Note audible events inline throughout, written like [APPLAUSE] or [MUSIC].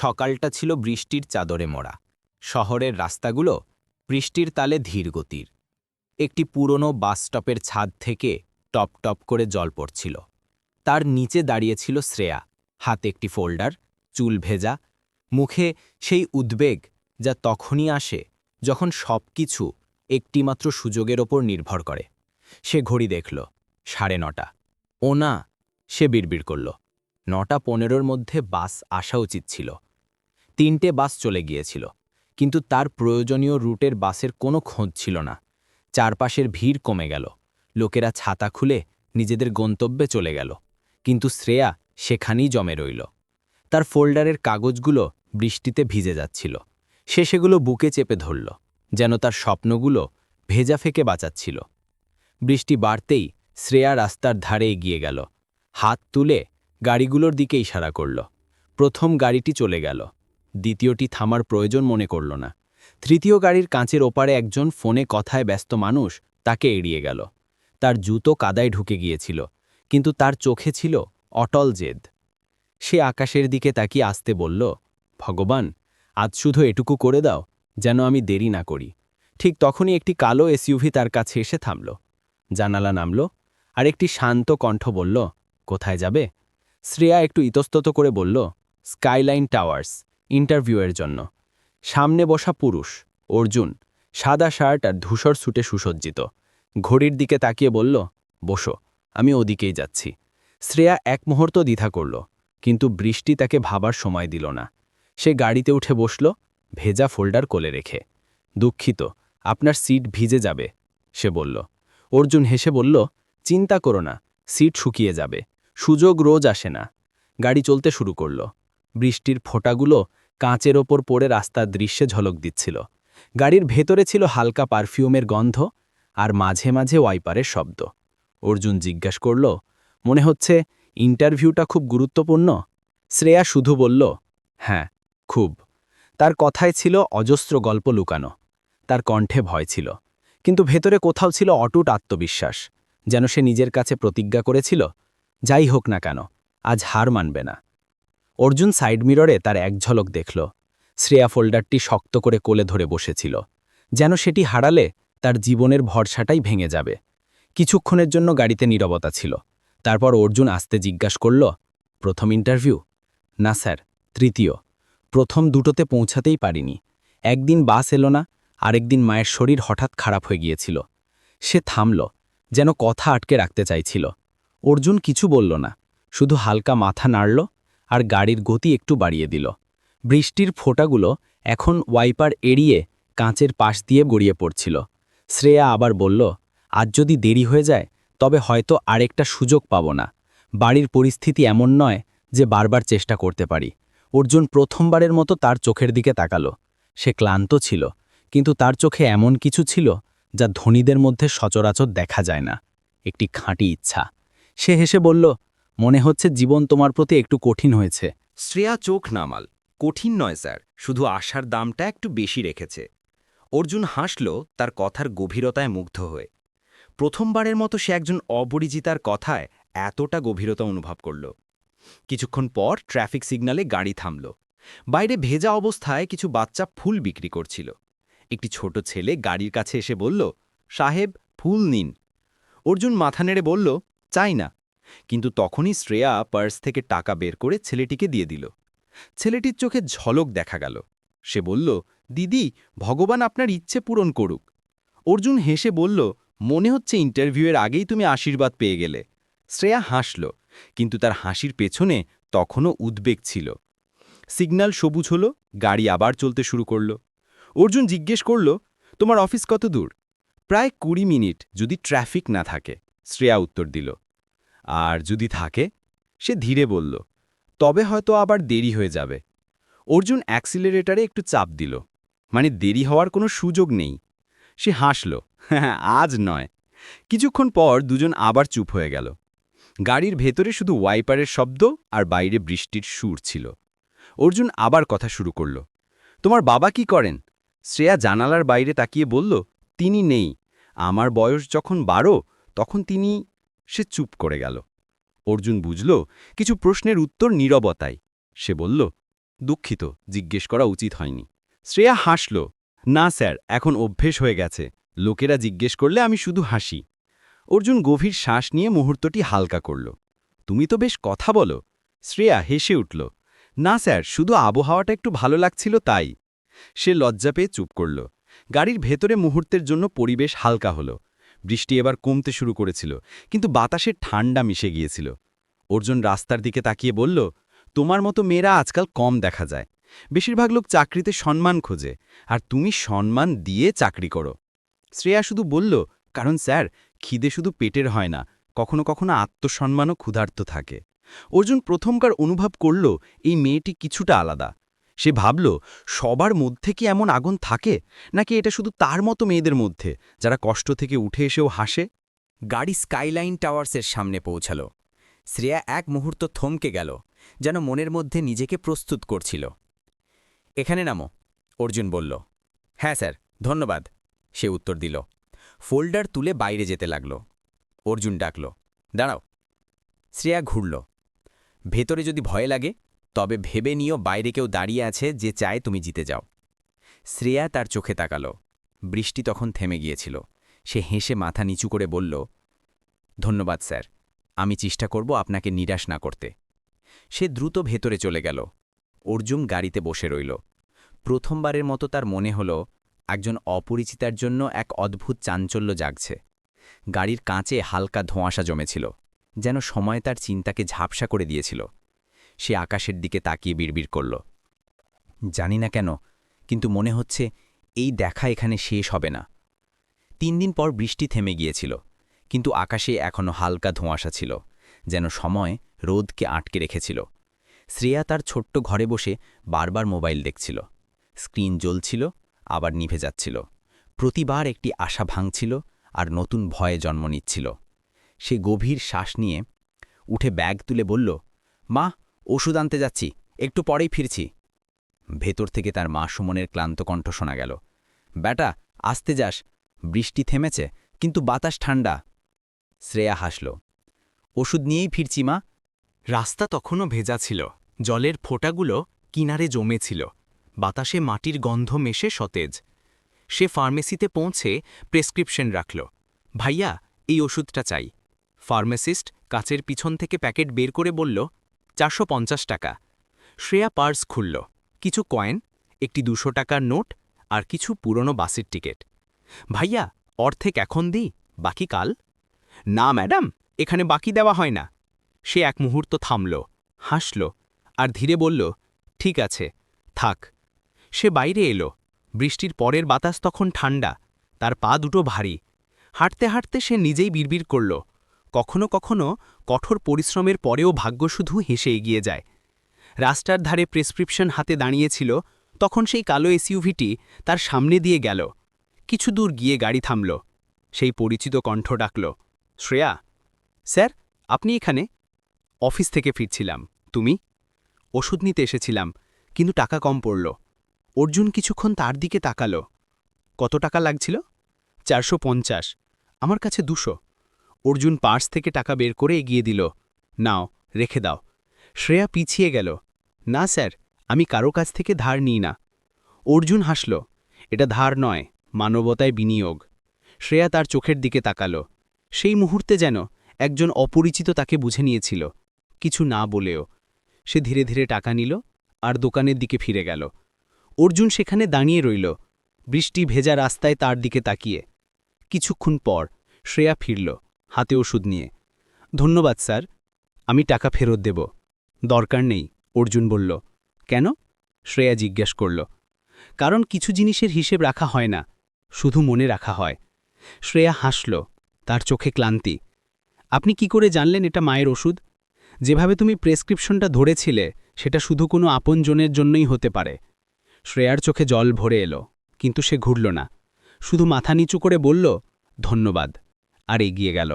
সকালটা ছিল বৃষ্টির চাদরে মোড়া। শহরের রাস্তাগুলো বৃষ্টির তালে ধীর গতির। একটি পুরনো বাস স্টপের ছাদ থেকে টপ টপ করে জল পড়ছিল। তার নিচে দাঁড়িয়েছিল শ্রেয়া। হাতে একটি ফোল্ডার, চুল ভেজা। মুখে সেই উদ্বেগ যা তখনই আসে যখন সবকিছু একটিমাত্র সুযোগের ওপর নির্ভর করে। সে ঘড়ি দেখল, সাড়ে নটা। ও না, সে বিড়বিড় করল। নটা পনেরোর মধ্যে বাস আসা উচিত ছিল। তিনটে বাস চলে গিয়েছিল, কিন্তু তার প্রয়োজনীয় রুটের বাসের কোনো খোঁজ ছিল না। চারপাশের ভিড় কমে গেল, লোকেরা ছাতা খুলে নিজেদের গন্তব্যে চলে গেল, কিন্তু শ্রেয়া সেখানেই জমে রইল। তার ফোল্ডারের কাগজগুলো বৃষ্টিতে ভিজে যাচ্ছিল। সে সেগুলো বুকে চেপে ধরল, যেন তার স্বপ্নগুলো ভেজা ফেকে বাঁচাচ্ছিল। বৃষ্টি বাড়তেই শ্রেয়া রাস্তার ধারে এগিয়ে গেল, হাত তুলে গাড়িগুলোর দিকে ইশারা করল। প্রথম গাড়িটি চলে গেল দ্বিতীয়টি থামার প্রয়োজন মনে করল না। তৃতীয় গাড়ির কাঁচের ওপারে একজন ফোনে কথায় ব্যস্ত মানুষ তাকে এড়িয়ে গেল। তার জুতো কাদায় ঢুকে গিয়েছিল, কিন্তু তার চোখে ছিল অটল জেদ। সে আকাশের দিকে তাকিয়ে আসতে বলল, ভগবান, আজ শুধু এটুকু করে দাও, যেন আমি দেরি না করি। ঠিক তখনই একটি কালো এসইউভি তার কাছে এসে থামল। জানালা নামল আর একটি শান্ত কণ্ঠ বলল, কোথায় যাবে? শ্রেয়া একটু ইতস্তত করে বলল, স্কাইলাইন টাওয়ার্স। ইন্টারভিউয়ের জন্য। সামনে বসা পুরুষ, অর্জুন, সাদা শার্ট আর ধূসর সুটে সুসজ্জিত। ঘড়ির দিকে তাকিয়ে বলল, বসো, আমি ওদিকেই যাচ্ছি। শ্রেয়া এক মুহূর্ত দ্বিধা করল, কিন্তু বৃষ্টি তাকে ভাবার সময় দিল না। সে গাড়িতে উঠে বসল, ভেজা ফোল্ডার কোলে রেখে। দুঃখিত, আপনার সিট ভিজে যাবে, সে বলল। অর্জুন হেসে বলল, চিন্তা করো না, সিট শুকিয়ে যাবে, সুযোগ রোজ আসে না। গাড়ি চলতে শুরু করল। বৃষ্টির ফোঁটাগুলো কাঁচের ওপর পড়ে রাস্তার দৃশ্যে ঝলক দিচ্ছিল। গাড়ির ভেতরে ছিল হালকা পারফিউমের গন্ধ আর মাঝে মাঝে ওয়াইপারের শব্দ। অর্জুন জিজ্ঞাসা করল, মনে হচ্ছে ইন্টারভিউটা খুব গুরুত্বপূর্ণ? শ্রেয়া শুধু বলল হ্যাঁ খুব। তার কথায় ছিল অজস্র গল্প লুকানো। তার কণ্ঠে ভয় ছিল, কিন্তু ভেতরে কোথাও ছিল অটুট আত্মবিশ্বাস। যেন সে নিজের কাছে প্রতিজ্ঞা করেছিল, যাই হোক না কেন, আজ হার মানবে না। অর্জুন সাইড মিররে তার এক ঝলক দেখল। শ্রেয়া ফোল্ডারটি শক্ত করে কোলে ধরে বসেছিল। যেন সেটি হারালে তার জীবনের ভরসাটাই ভেঙে যাবে। কিছুক্ষণের জন্য গাড়িতে নীরবতা ছিল। তারপর অর্জুন আসতে জিজ্ঞাসা করল, প্রথম ইন্টারভিউ? না, স্যার, তৃতীয়। প্রথম দুটোতে পৌঁছাতেই পারিনি। একদিন বাস এলো না, আরেকদিন মায়ের শরীর হঠাৎ খারাপ হয়ে গিয়েছিল। সে থামল, যেন কথা আটকে রাখতে চাইছিল। অর্জুন কিছু বলল না, শুধু হালকা মাথা নাড়ল আর গাড়ির গতি একটু বাড়িয়ে দিল। বৃষ্টির ফোঁটাগুলো এখন ওয়াইপার এড়িয়ে কাঁচের পাশ দিয়ে গড়িয়ে পড়ছিল। শ্রেয়া আবার বলল, আজ যদি দেরি হয়ে যায়, তবে হয়তো আরেকটা সুযোগ পাব না। বাড়ির পরিস্থিতি এমন নয় যে বারবার চেষ্টা করতে পারি। অর্জুন প্রথমবারের মতো তার চোখের দিকে তাকালো। সে ক্লান্ত ছিল, কিন্তু তার চোখে এমন কিছু ছিল যা ধনীদের মধ্যে সচরাচর দেখা যায় না। একটি খাঁটি ইচ্ছা। সে হেসে বলল মনে হচ্ছে জীবন তোমার প্রতি একটু কঠিন হয়েছে। শ্রেয়া চোখ নামাল। কঠিন নয় স্যার, শুধু আশার দামটা একটু বেশি রেখেছে। অর্জুন হাসল, তার কথার গভীরতায় মুগ্ধ হয়ে। প্রথমবারের মতো সে একজন অপরিচিতার কথায় এতটা গভীরতা অনুভব করল। কিছুক্ষণ পর ট্রাফিক সিগনালে গাড়ি থামল। বাইরে ভেজা অবস্থায় কিছু বাচ্চা ফুল বিক্রি করছিল। একটি ছোট ছেলে গাড়ির কাছে এসে বলল, সাহেব, ফুল নিন। অর্জুন মাথা নেড়ে বলল, চাই না। কিন্তু তখনই শ্রেয়া পার্স থেকে টাকা বের করে ছেলেটিকে দিয়ে দিল। ছেলেটির চোখে ঝলক দেখা গেল। সে বলল, দিদি, ভগবান আপনার ইচ্ছে পূরণ করুক। অর্জুন হেসে বলল, মনে হচ্ছে ইন্টারভিউয়ের আগেই তুমি আশীর্বাদ পেয়ে গেলে। শ্রেয়া হাসল, কিন্তু তার হাসির পেছনে তখনও উদ্বেগ ছিল। সিগন্যাল সবুজ হল, গাড়ি আবার চলতে শুরু করল। অর্জুন জিজ্ঞেস করল, তোমার অফিস কত দূর? প্রায় কুড়ি মিনিট, যদি ট্রাফিক না থাকে। শ্রেয়া উত্তর দিল আর যদি থাকে, সে ধীরে বলল, তবে হয়তো আবার দেরি হয়ে যাবে। অর্জুন অ্যাক্সিলারেটারে একটু চাপ দিল। মানে দেরি হওয়ার কোনো সুযোগ নেই। সে হাসল, [LAUGHS] আজ নয়। কিছুক্ষণ পর দুজন আবার চুপ হয়ে গেল। গাড়ির ভেতরে শুধু ওয়াইপারের শব্দ আর বাইরে বৃষ্টির সুর ছিল। অর্জুন আবার কথা শুরু করল, তোমার বাবা কি করেন? শ্রেয়া জানালার বাইরে তাকিয়ে বলল, তিনি নেই। আমার বয়স যখন বারো, তখন তিনি সে চুপ করে গেল। অর্জুন বুঝল, কিছু প্রশ্নের উত্তর নীরবতায় সে বলল, দুঃখিত, জিজ্ঞেস করা উচিত হয়নি শ্রেয়া হাসল, না স্যার, এখন অভ্যেস হয়ে গেছে। লোকেরা জিজ্ঞেস করলে আমি শুধু হাসি অর্জুন গভীর শ্বাস নিয়ে মুহূর্তটি হালকা করল। তুমি তো বেশ কথা বলো শ্রেয়া হেসে উঠল, না স্যার, শুধু আবহাওয়াটা একটু ভালো লাগছিল তাই সে লজ্জা পেয়ে চুপ করল। গাড়ির ভেতরে মুহূর্তের জন্য পরিবেশ হালকা হলো। বৃষ্টি এবার কমতে শুরু করেছিল, কিন্তু বাতাসে ঠান্ডা মিশে গিয়েছিল। অর্জুন রাস্তার দিকে তাকিয়ে বলল, তোমার মতো মেয়েরা আজকাল কম দেখা যায়। বেশিরভাগ লোক চাকরিতে সম্মান খোঁজে, আর তুমি সম্মান দিয়ে চাকরি করো। শ্রেয়া শুধু বলল, কারণ স্যার, খিদে শুধু পেটের হয় না, কখনো কখনো আত্মসম্মানও ক্ষুধার্ত থাকে। অর্জুন প্রথমকার অনুভব করল, এই মেয়েটি কিছুটা আলাদা। সে ভাবল, সবার মধ্যে কি এমন আগুন থাকে, নাকি এটা শুধু তার মতো মেয়েদের মধ্যে, যারা কষ্ট থেকে উঠে এসেও হাসে? গাড়ি স্কাইলাইন টাওয়ার্সের সামনে পৌঁছাল। শ্রেয়া এক মুহূর্ত থমকে গেল, যেন মনের মধ্যে নিজেকে প্রস্তুত করছিল। এখানে নামো, অর্জুন বলল। হ্যাঁ স্যার, ধন্যবাদ, সে উত্তর দিল। ফোল্ডার তুলে বাইরে যেতে লাগল। অর্জুন ডাকল, দাঁড়াও। শ্রেয়া ঘুরল। ভেতরে যদি ভয় লাগে তবে ভেবে নিও বাইরে কেউ দাঁড়িয়ে আছে যে চায় তুমি জিতে যাও। শ্রেয়া তার চোখে তাকালো। বৃষ্টি তখন থেমে গিয়েছিল। সে হেসে মাথা নিচু করে বলল, ধন্যবাদ, স্যার। আমি চেষ্টা করব আপনাকে নিরাশ না করতে। সে দ্রুত ভেতরে চলে গেল। অর্জুন গাড়িতে বসে রইল। প্রথমবারের মতো তার মনে হল একজন অপরিচিতার জন্য এক অদ্ভুত চাঞ্চল্য জাগছে। গাড়ির কাঁচে হালকা ধোঁয়াশা জমেছিল, যেন সময় তার চিন্তাকে ঝাপসা করে দিয়েছিল। সে আকাশের দিকে তাকিয়ে বিড়বিড় করল। জানি না কেন, কিন্তু মনে হচ্ছে এই দেখা এখানে শেষ হবে না। তিন দিন পর বৃষ্টি থেমে গিয়েছিল, কিন্তু আকাশে এখনও হালকা ধোঁয়াশা ছিল, যেন সময় রোদকে আটকে রেখেছিল। শ্রেয়া তার ছোট্ট ঘরে বসে বারবার মোবাইল দেখছিল। স্ক্রিন জ্বলছিল, আবার নিভে যাচ্ছিল। প্রতিবার একটি আশা ভাঙছিল আর নতুন ভয়ে জন্ম নিচ্ছিল। সে গভীর শ্বাস নিয়ে উঠে ব্যাগ তুলে বলল, মা ওষুধ আনতে যাচ্ছি, একটু পরেই ফিরছি। ভেতর থেকে তার মা সুমনের ক্লান্ত কণ্ঠ শোনা গেল। ব্যাটা আসতে যাস। বৃষ্টি থেমেছে, কিন্তু বাতাস ঠান্ডা। শ্রেয়া হাসল। ওষুধ নিয়েই ফিরছি, মা। রাস্তা তখনও ভেজা ছিল। জলের ফোঁটাগুলো কিনারে জমেছিল। বাতাসে মাটির গন্ধ মেশে সতেজ। সে ফার্মেসিতে পৌঁছে প্রেসক্রিপশন রাখল। ভাইয়া, এই ওষুধটা চাই। ফার্মাসিস্ট কাচের পিছন থেকে প্যাকেট বের করে বলল চারশো পঞ্চাশ টাকা। শ্রেয়া পার্স খুলল। কিছু কয়েন, একটি দুশো টাকার নোট আর কিছু পুরনো বাসের টিকিট। ভাইয়া, অর্ধেক এখন দিই, বাকি কাল? না, ম্যাডাম, এখানে বাকি দেওয়া হয় না। সে এক মুহূর্ত থামল, হাসল আর ধীরে বলল, ঠিক আছে, থাক। সে বাইরে এলো। বৃষ্টির পরের বাতাস তখন ঠান্ডা, তার পা দুটো ভারী। হাঁটতে হাঁটতে সে নিজেই বিড়বিড় করল। কখনো কখনো কঠোর পরিশ্রমের পরেও ভাগ্য শুধু হেসে এগিয়ে যায়। রাস্তার ধারে প্রেসক্রিপশন হাতে দাঁড়িয়েছিল, তখন সেই কালো এসইউভিটি তার সামনে দিয়ে গেল। কিছু দূর গিয়ে গাড়ি থামল। সেই পরিচিত কণ্ঠ ডাকল, শ্রেয়া, স্যার, আপনি এখানে? অফিস থেকে ফিরছিলাম। তুমি? ওষুধ নিতে এসেছিলাম, কিন্তু টাকা কম পড়ল। অর্জুন কিছুক্ষণ তার দিকে তাকালো। কত টাকা লাগছিল? চারশো পঞ্চাশ। আমার কাছে দুশো। অর্জুন পার্স থেকে টাকা বের করে এগিয়ে দিল। নাও, রেখে দাও। শ্রেয়া পিছিয়ে গেল। না, স্যার, আমি কারও কাছ থেকে ধার নিই না। অর্জুন হাসল। এটা ধার নয়, মানবতায় বিনিয়োগ। শ্রেয়া তার চোখের দিকে তাকালো। সেই মুহূর্তে যেন একজন অপরিচিত তাকে বুঝে নিয়েছিল। কিছু না বলেও সে ধীরে ধীরে টাকা নিল আর দোকানের দিকে ফিরে গেল। অর্জুন সেখানে দাঁড়িয়ে রইল। বৃষ্টি ভেজা রাস্তায় তার দিকে তাকিয়ে। কিছুক্ষণ পর শ্রেয়া ফিরল। হাতে ওষুধ নিয়ে। ধন্যবাদ, স্যার। আমি টাকা ফেরত দেব। দরকার নেই, অর্জুন বলল। কেন? শ্রেয়া জিজ্ঞেস করল। কারণ কিছু জিনিসের হিসেব রাখা হয় না, শুধু মনে রাখা হয়। শ্রেয়া হাসল, তার চোখে ক্লান্তি। আপনি কি করে জানলেন এটা মায়ের ওষুধ? যেভাবে তুমি প্রেসক্রিপশনটা ধরেছিলে, সেটা শুধু কোনো আপনজনের জন্যই হতে পারে। শ্রেয়ার চোখে জল ভরে এলো, কিন্তু সে ঘুরল না। শুধু মাথা নিচু করে বলল, ধন্যবাদ। আর এগিয়ে গেল।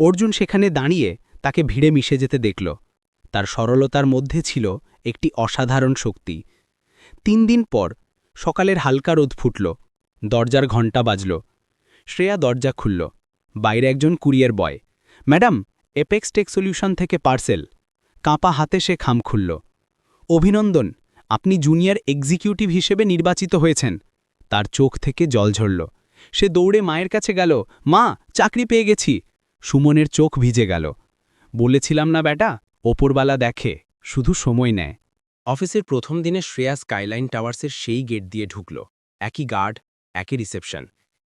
অর্জুন সেখানে দাঁড়িয়ে তাকে ভিড়ে মিশে যেতে দেখল। তার সরলতার মধ্যে ছিল একটি অসাধারণ শক্তি। তিন দিন পর সকালের হালকা রোদ ফুটল। দরজার ঘণ্টা বাজল। শ্রেয়া দরজা খুলল। বাইরে একজন courier boy, madam, apex tech solution থেকে পার্সেল। কাঁপা হাতে সে খাম খুলল। অভিনন্দন, আপনি জুনিয়র এক্সিকিউটিভ হিসেবে নির্বাচিত হয়েছেন। তার চোখ থেকে জল ঝরল। সে দৌড়ে মায়ের কাছে গেল, মা, চাকরি পেয়ে গেছি। সুমনের চোখ ভিজে গেল। বলেছিলাম না বেটা ওপরবালা দেখে, শুধু সময় নেয়। অফিসের প্রথম দিনে শ্রেয়া স্কাইলাইন টাওয়ার্সের সেই গেট দিয়ে ঢুকল। একই গার্ড, একই রিসেপশন।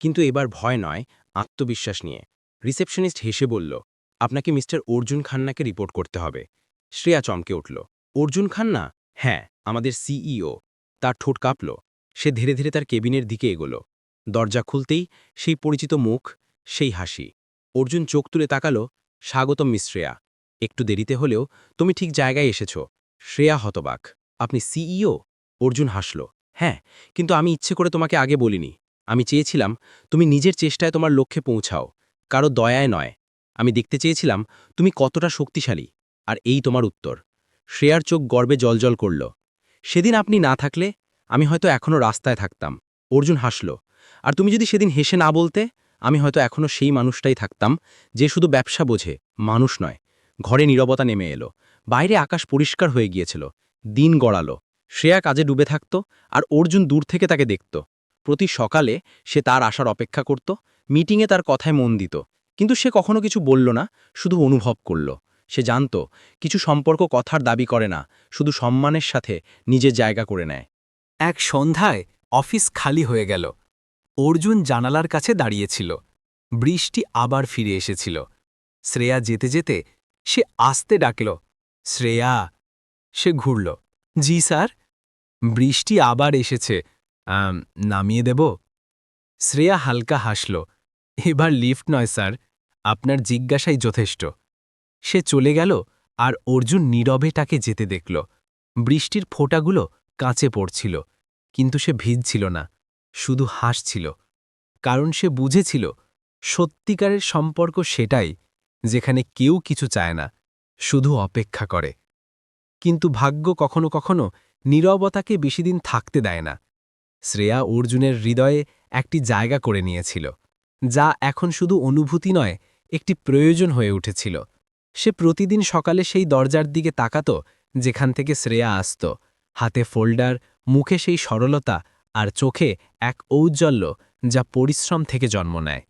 কিন্তু এবার ভয় নয়, আত্মবিশ্বাস নিয়ে। রিসেপশনিস্ট হেসে বলল, আপনাকে মিস্টার অর্জুন খান্নাকে রিপোর্ট করতে হবে। শ্রেয়া চমকে উঠল, অর্জুন খান্না? হ্যাঁ আমাদের সিইও। তার ঠোঁট কাঁপল। সে ধীরে ধীরে তার কেবিনের দিকে এগোল। দরজা খুলতেই সেই পরিচিত মুখ, সেই হাসি। অর্জুন চোখ তুলে তাকালো, স্বাগতম মিস শ্রেয়া। একটু দেরিতে হলেও তুমি ঠিক জায়গায় এসেছ। শ্রেয়া হতবাক। আপনি সিইও অর্জুন হাসল। হ্যাঁ কিন্তু আমি ইচ্ছে করে তোমাকে আগে বলিনি। আমি চেয়েছিলাম তুমি নিজের চেষ্টায় তোমার লক্ষ্যে পৌঁছাও। কারও দয়ায় নয়। আমি দেখতে চেয়েছিলাম তুমি কতটা শক্তিশালী। আর এই তোমার উত্তর। শ্রেয়ার চোখ গর্বে জলজল করল। সেদিন আপনি না থাকলে আমি হয়তো এখনও রাস্তায় থাকতাম। অর্জুন হাসল। আর তুমি যদি সেদিন হেসে না বলতে, আমি হয়তো এখনও সেই মানুষটাই থাকতাম, যে শুধু ব্যবসা বোঝে, মানুষ নয়। ঘরে নীরবতা নেমে এলো। বাইরে আকাশ পরিষ্কার হয়ে গিয়েছিল। দিন গড়ালো। শ্রেয়া কাজে ডুবে থাকত আর অর্জুন দূর থেকে তাকে দেখত। প্রতি সকালে সে তার আসার অপেক্ষা করত, মিটিংয়ে তার কথায় মন দিত। কিন্তু সে কখনো কিছু বলল না, শুধু অনুভব করল। সে জানত, কিছু সম্পর্ক কথার দাবি করে না, শুধু সম্মানের সাথে নিজের জায়গা করে নেয়। এক সন্ধ্যায় অফিস খালি হয়ে গেল। অর্জুন জানালার কাছে দাঁড়িয়েছিল। বৃষ্টি আবার ফিরে এসেছিল। শ্রেয়া যেতে যেতে সে আস্তে ডাকল, শ্রেয়া! সে ঘুরল, জি স্যার। বৃষ্টি আবার এসেছে নামিয়ে দেব? শ্রেয়া হালকা হাসল, এবার লিফট নয় স্যার, আপনার জিজ্ঞাসাই যথেষ্ট। সে চলে গেল আর অর্জুন নীরবে তাকে যেতে দেখল। বৃষ্টির ফোঁটাগুলো কাঁচে পড়ছিল, কিন্তু সে ভিজছিল না। শুধু হাসছিল কারণ সে বুঝেছিল সত্যিকারের সম্পর্ক সেটাই যেখানে কেউ কিছু চায় না, শুধু অপেক্ষা করে। কিন্তু ভাগ্য কখনো কখনো নীরবতাকে বেশিদিন থাকতে দেয় না। শ্রেয়া অর্জুনের হৃদয়ে একটি জায়গা করে নিয়েছিল, যা এখন শুধু অনুভূতি নয়, একটি প্রয়োজন হয়ে উঠেছিল। সে প্রতিদিন সকালে সেই দরজার দিকে তাকাত, যেখান থেকে শ্রেয়া আসত। হাতে ফোল্ডার, মুখে সেই সরলতা আর চোখে এক ঔজ্জ্বল্য যা পরিশ্রম থেকে জন্ম নেয়।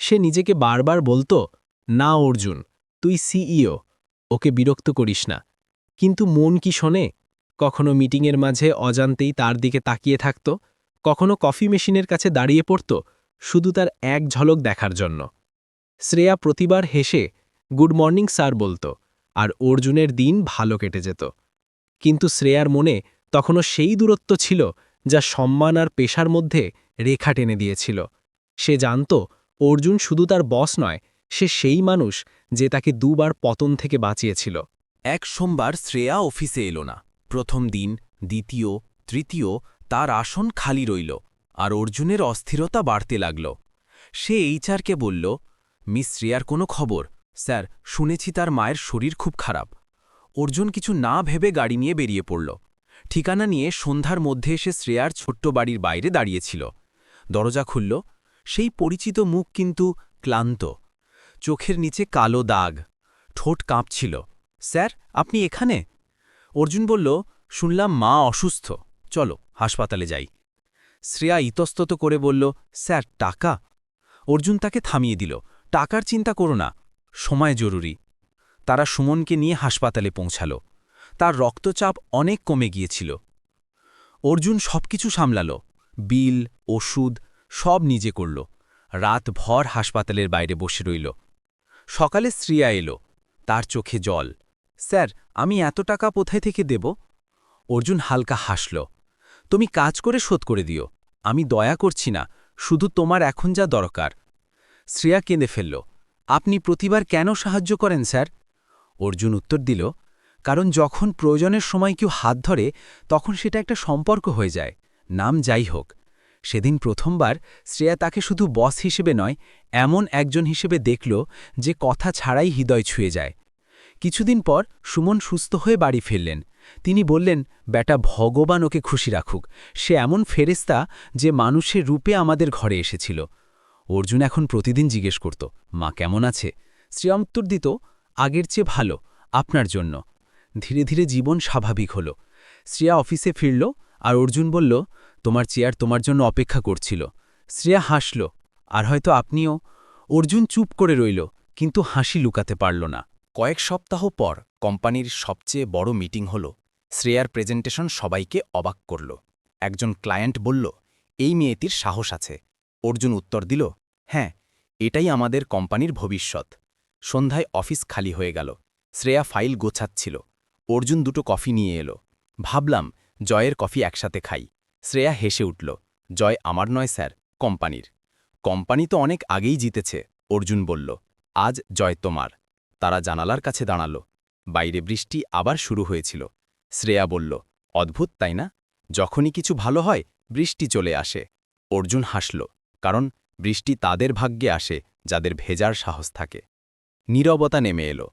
সে নিজেকে বারবার বলতো, না, অর্জুন, তুই সিইও, ওকে বিরক্ত করিস না। কিন্তু মন কি শোনে? কখনো মিটিংয়ের মাঝে অজান্তেই তার দিকে তাকিয়ে থাকত? কখনো কফি মেশিনের কাছে দাঁড়িয়ে পড়ত? শুধু তার এক ঝলক দেখার জন্য। শ্রেয়া প্রতিবার হেসে, গুড মর্নিং, স্যার, বলতো, আর অর্জুনের দিন ভালো কেটে যেত। কিন্তু শ্রেয়ার মনে তখনও সেই দূরত্ব ছিল যা সম্মান আর পেশার মধ্যে রেখা টেনে দিয়েছিল। সে জানত, অর্জুন শুধু তার বস নয়, সে সেই মানুষ যে তাকে দুবার পতন থেকে বাঁচিয়েছিল। এক সোমবার শ্রেয়া অফিসে এলো না। প্রথম দিন, দ্বিতীয়, তৃতীয়, তার আসন খালি রইল, আর অর্জুনের অস্থিরতা বাড়তে লাগল। সে এইচআরকে বলল, মিস শ্রেয়ার কোনো খবর? স্যার, শুনেছি তার মায়ের শরীর খুব খারাপ। অর্জুন কিছু না ভেবে গাড়ি নিয়ে বেরিয়ে পড়ল। ঠিকানা নিয়ে সন্ধ্যার মধ্যে এসে শ্রেয়ার ছোট্ট বাড়ির বাইরে দাঁড়িয়েছিল। দরজা খুলল। সেই পরিচিত মুখ কিন্তু ক্লান্ত। চোখের নিচে কালো দাগ। ঠোঁট কাঁপছিল। স্যার, আপনি এখানে? অর্জুন বলল, শুনলাম মা অসুস্থ। চলো, হাসপাতালে যাই। শ্রেয়া ইতস্তত করে বলল, স্যার, টাকা? অর্জুন তাকে থামিয়ে দিল। টাকার চিন্তা করো না। সময় জরুরি। তারা সুমনকে নিয়ে হাসপাতালে পৌঁছাল। তার রক্তচাপ অনেক কমে গিয়েছিল। অর্জুন সবকিছু সামলাল, বিল, ওষুধ, সব নিজে করল। রাত ভর হাসপাতালের বাইরে বসে রইল। সকালে শ্রিয়া এলো, তার চোখে জল। স্যার, আমি এত টাকা কোথায় থেকে দেব? অর্জুন হালকা হাসল, তুমি কাজ করে শোধ করে দিও, আমি দয়া করছি না, শুধু তোমার এখন যা দরকার। শ্রেয়া কেঁদে ফেলল, আপনি প্রতিবার কেন সাহায্য করেন, স্যার? অর্জুন উত্তর দিল কারণ যখন প্রয়োজনের সময় কেউ হাত ধরে, তখন সেটা একটা সম্পর্ক হয়ে যায়। নাম যাই হোক, সেদিন প্রথমবার শ্রেয়া তাকে শুধু বস হিসেবে নয়, এমন একজন হিসেবে দেখল যে কথা ছাড়াই হৃদয় ছুঁয়ে যায়। কিছুদিন পর সুমন সুস্থ হয়ে বাড়ি ফিরলেন। তিনি বললেন, বেটা, ভগবান ওকে খুশি রাখুক। সে এমন ফেরেস্তা যে মানুষের রূপে আমাদের ঘরে এসেছিল। অর্জুন এখন প্রতিদিন জিজ্ঞেস করত, মা কেমন আছে? শ্রেয়া উত্তর দিত, আগের চেয়ে ভালো, আপনার জন্য। ধীরে ধীরে জীবন স্বাভাবিক হল। শ্রেয়া অফিসে ফিরল আর অর্জুন বলল, তোমার চেয়ার তোমার জন্য অপেক্ষা করছিল। শ্রেয়া হাসল, আর হয়তো আপনিও? অর্জুন চুপ করে রইল, কিন্তু হাসি লুকাতে পারল না। কয়েক সপ্তাহ পর কোম্পানির সবচেয়ে বড় মিটিং হল। শ্রেয়ার প্রেজেন্টেশন সবাইকে অবাক করল। একজন ক্লায়েন্ট বলল, এই মেয়েটির সাহস আছে। অর্জুন উত্তর দিল হ্যাঁ এটাই আমাদের কোম্পানির ভবিষ্যৎ। সন্ধ্যায় অফিস খালি হয়ে গেল। শ্রেয়া ফাইল গোছাচ্ছিল। অর্জুন দুটো কফি নিয়ে এলো। ভাবলাম, জয়ের কফি একসাথে খাই। শ্রেয়া হেসে উঠল, জয় আমার নয় স্যার, কোম্পানির। কোম্পানি তো অনেক আগেই জিতেছে, অর্জুন বলল, আজ জয় তোমার। তারা জানালার কাছে দাঁড়াল। বাইরে বৃষ্টি আবার শুরু হয়েছিল। শ্রেয়া বলল, অদ্ভুত, তাই না? যখনই কিছু ভালো হয়, বৃষ্টি চলে আসে। অর্জুন হাসল, কারণ বৃষ্টি তাদের ভাগ্যে আসে, যাদের ভেজার সাহস থাকে। নীরবতা নেমে এলো।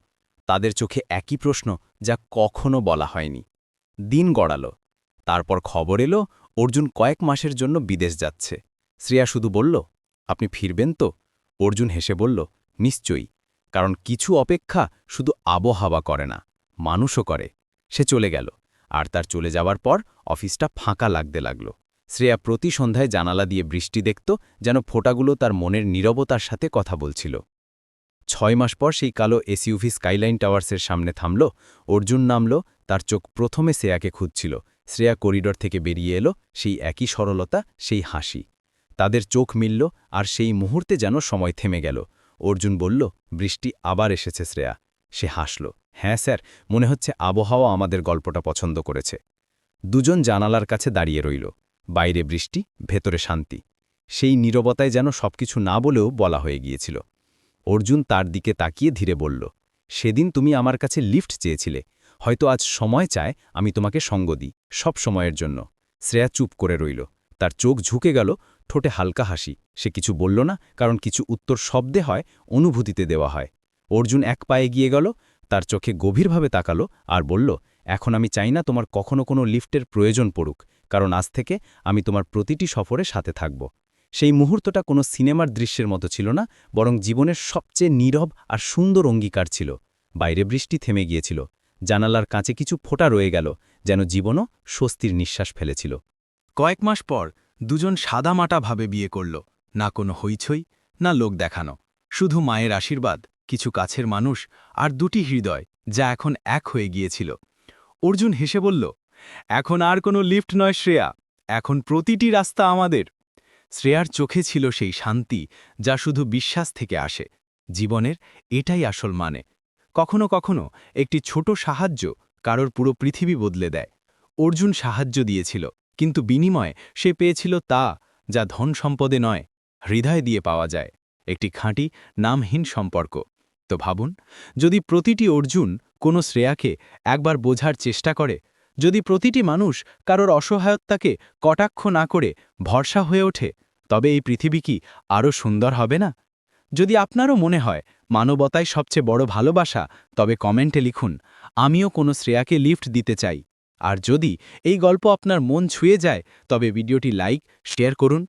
তাদের চোখে একই প্রশ্ন যা কখনো বলা হয়নি। দিন গড়াল, তারপর খবর এলো, অর্জুন কয়েক মাসের জন্য বিদেশ যাচ্ছে। শ্রেয়া শুধু বলল, আপনি ফিরবেন তো? অর্জুন হেসে বলল, নিশ্চয়ই, কারণ কিছু অপেক্ষা শুধু আবহাওয়া করে না, মানুষও করে। সে চলে গেল, আর তার চলে যাওয়ার পর অফিসটা ফাঁকা লাগতে লাগল। শ্রেয়া প্রতি সন্ধ্যায় জানালা দিয়ে বৃষ্টি দেখত, যেন ফোঁটাগুলো তার মনের নীরবতার সাথে কথা বলছিল। ছয় মাস পর সেই কালো এসইউভি স্কাইলাইন টাওয়ার্সের সামনে থামল, অর্জুন নামল, তার চোখ প্রথমে শ্রেয়াকে খুঁজছিল। শ্রেয়া করিডর থেকে বেরিয়ে এলো, সেই একই সরলতা, সেই হাসি। তাদের চোখ মিলল আর সেই মুহূর্তে যেন সময় থেমে গেল। অর্জুন বলল, বৃষ্টি আবার এসেছে শ্রেয়া। সে হাসল হ্যাঁ স্যার, মনে হচ্ছে আবহাওয়া আমাদের গল্পটা পছন্দ করেছে। দুজন জানালার কাছে দাঁড়িয়ে রইল, বাইরে বৃষ্টি, ভেতরে শান্তি। সেই নীরবতায় যেন সবকিছু না বলেও বলা হয়ে গিয়েছিল। অর্জুন তার দিকে তাকিয়ে ধীরে বলল, সেদিন তুমি আমার কাছে লিফট চেয়েছিলে। হয়তো আজ সময় চায় আমি তোমাকে সঙ্গ দিই, সব সময়ের জন্য। শ্রেয়া চুপ করে রইল। তার চোখ ঝুঁকে গেল, ঠোঁটে হালকা হাসি। সে কিছু বলল না, কারণ কিছু উত্তর শব্দে হয়, অনুভূতিতে দেওয়া হয়। অর্জুন এক পায়ে গিয়ে গেল, তার চোখে গভীরভাবে তাকালো আর বলল, এখন আমি চাই না তোমার কখনো কোনো লিফটের প্রয়োজন পড়ুক, কারণ আজ থেকে আমি তোমার প্রতিটি সফরে সাথে থাকব। সেই মুহূর্তটা কোনো সিনেমার দৃশ্যের মতো ছিল না, বরং জীবনের সবচেয়ে নীরব আর সুন্দর অঙ্গীকার ছিল। বাইরে বৃষ্টি থেমে গিয়েছিল। জানালার কাছে কিছু ফোঁটা রয়ে গেল, যেন জীবনও স্বস্তির নিঃশ্বাস ফেলেছিল। কয়েক মাস পর দুজন সাদামাটাভাবে বিয়ে করল, না কোনো হইছই না লোক দেখানো। শুধু মায়ের আশীর্বাদ, কিছু কাছের মানুষ আর দুটি হৃদয়, যা এখন এক হয়ে গিয়েছিল। অর্জুন হেসে বলল, এখন আর কোনো লিফট নয় শ্রেয়া, এখন প্রতিটি রাস্তা আমাদের। শ্রেয়ার চোখে ছিল সেই শান্তি যা শুধু বিশ্বাস থেকে আসে, জীবনের এটাই আসল মানে। কখনো কখনো একটি ছোট সাহায্য কারোর পুরো পৃথিবী বদলে দেয়। অর্জুন সাহায্য দিয়েছিল, কিন্তু বিনিময়ে সে পেয়েছিল তা যা ধন সম্পদে নয়, হৃদয় দিয়ে পাওয়া যায়, একটি খাঁটি, নামহীন সম্পর্ক। তো ভাবুন, যদি প্রতিটি অর্জুন কোনো শ্রেয়াকে একবার বোঝার চেষ্টা করে যদি প্রতিটি মানুষ কারোর অসহায়তাকে কটাক্ষ না করে ভরসা হয়ে ওঠে, তবে এই পৃথিবী কি আরও সুন্দর হবে না? যদি আপনারও মনে হয় মানবতায় সবচেয়ে বড় ভালোবাসা, তবে কমেন্টে লিখুন, আমিও কোনো শ্রেয়াকে লিফট দিতে চাই। আর যদি এই গল্প আপনার মন ছুঁয়ে যায়, তবে ভিডিওটি লাইক, শেয়ার করুন।